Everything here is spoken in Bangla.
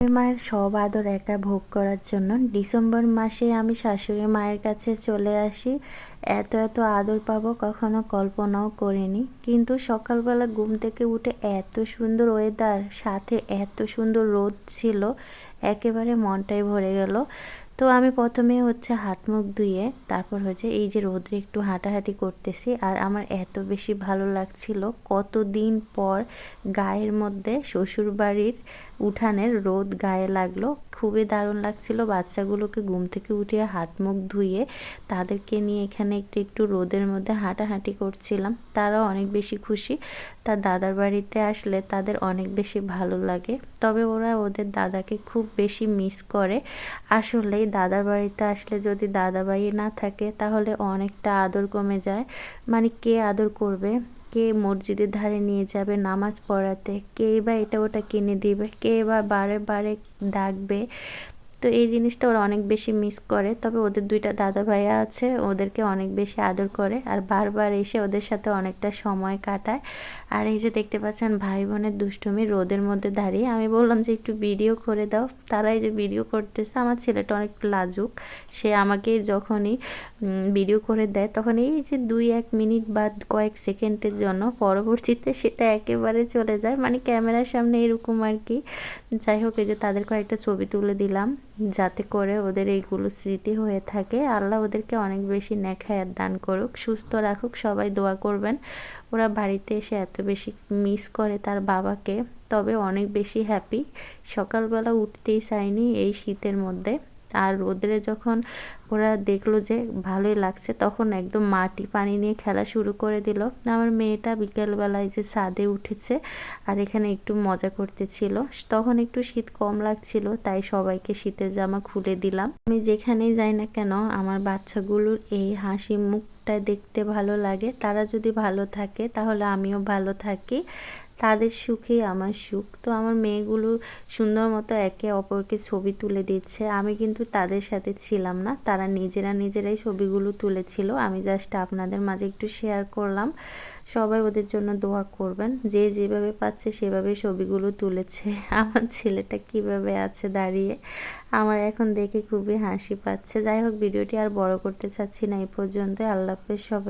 শাশুড়ি মায়ের সব আদর একা ভোগ করার জন্য ডিসেম্বর মাসে আমি শাশুড়ি মায়ের কাছে চলে আসি। এত এত আদর পাবো কখনো কল্পনাও করিনি। কিন্তু সকালবেলা ঘুম থেকে উঠে এত সুন্দর ওয়েদার সাথে এত সুন্দর রোদ ছিল, একেবারে মনটাই ভরে গেল। তো আমি প্রথমে হচ্ছে হাত মুখ ধুয়ে, তারপর হচ্ছে এই যে রোদ্রে একটু হাঁটাহাঁটি করতেছি। আর আমার এত বেশি ভালো লাগছিল কতদিন পর গায়ের মধ্যে শ্বশুর বাড়ির উঠানের রোদ গায়ে লাগল। খুবই দারুণ লাগছিল। বাচ্চাগুলোকে ঘুম থেকে উঠিয়ে হাত মুখ ধুয়ে তাদেরকে নিয়ে এখানে একটু একটু রোদের মধ্যে হাঁটাহাঁটি করছিলাম। তারাও অনেক বেশি খুশি। তার দাদার বাড়িতে আসলে তাদের অনেক বেশি ভালো লাগে। তবে ওরা ওদের দাদাকে খুব বেশি মিস করে। আসলেই দাদার বাড়িতে আসলে যদি দাদাবাই না থাকে, তাহলে অনেকটা আদর কমে যায়। মানে কে আদর করবে? কে মসজিদের ধারে নিয়ে যাবে নামাজ পড়াতে? কে বা এটা ওটা কিনে দিবে? কে বা বারে বারে ডাকবে? তো এই জিনিসটা ওরা অনেক বেশি মিস করে। তবে ওদের দুইটা দাদা ভাইয়া আছে, ওদেরকে অনেক বেশি আদর করে আর বারবার এসে ওদের সাথে অনেকটা সময় কাটায়। আর এই যে দেখতে পাচ্ছেন ভাই বোনের দুষ্টুমি রোদের মধ্যে দাঁড়িয়ে। আমি বললাম যে, একটু ভিডিও করে দাও। তারা এই যে ভিডিও করতেছে, আমার ছেলেটা অনেক লাজুক। সে আমাকে যখনই ভিডিও করে দেয়, তখন এই যে দুই এক মিনিট বা কয়েক সেকেন্ডের জন্য পরবর্তীতে সেটা একেবারে চলে যায়। মানে ক্যামেরার সামনে এরকম আর কি। যাই হোক, এই যে তাদের কয়েকটা ছবি তুলে দিলাম। যাতে করে ওদের এইগুলো স্মৃতি হয়ে থাকে। আল্লাহ ওদেরকে অনেক বেশি নেখায়াত দান করুক, সুস্থ রাখুক, সবাই দোয়া করবেন। ওরা বাড়িতে এসে এত বেশি মিস করে তার বাবাকে, তবে অনেক বেশি হ্যাপি সকালবেলা উঠতেই চায়নি এই শীতের মধ্যে। আর রোদ্রে যখন ওরা দেখল যে ভালোই লাগছে, তখন একদম মাটি পানি নিয়ে খেলা শুরু করে দিল। আমার মেয়েটা বিকেলবেলায় যে ছাদে উঠেছে আর এখানে একটু মজা করতেছিল। তখন একটু শীত কম লাগছিল, তাই সবাইকে শীতের জামা খুলে দিলাম। আমি যেখানেই যাই না কেন, আমার বাচ্চাগুলোর এই হাসি মুখটা দেখতে ভালো লাগে। তারা যদি ভালো থাকে, তাহলে আমিও ভালো থাকি। তাদের সুখেই আমার সুখ। তো আমার মেয়েগুলো সুন্দর মতো একে অপরকে ছবি তুলে দিচ্ছে। আমি কিন্তু তাদের সাথে ছিলাম না। তারা নিজেরা নিজেরাই ছবিগুলো তুলেছিল। আমি জাস্ট আপনাদের মাঝে একটু শেয়ার করলাম। সবাই ওদের জন্য দোয়া করবেন। যে যেভাবে পাচ্ছে সেভাবে ছবিগুলো তুলেছে। আমার ছেলেটা কীভাবে আছে দাঁড়িয়ে। আমার এখন দেখে খুবই হাসি পাচ্ছে। যাই হোক, ভিডিওটি আর বড় করতে চাচ্ছি না, এই পর্যন্ত আল্লাহ হাফেজ সবাই।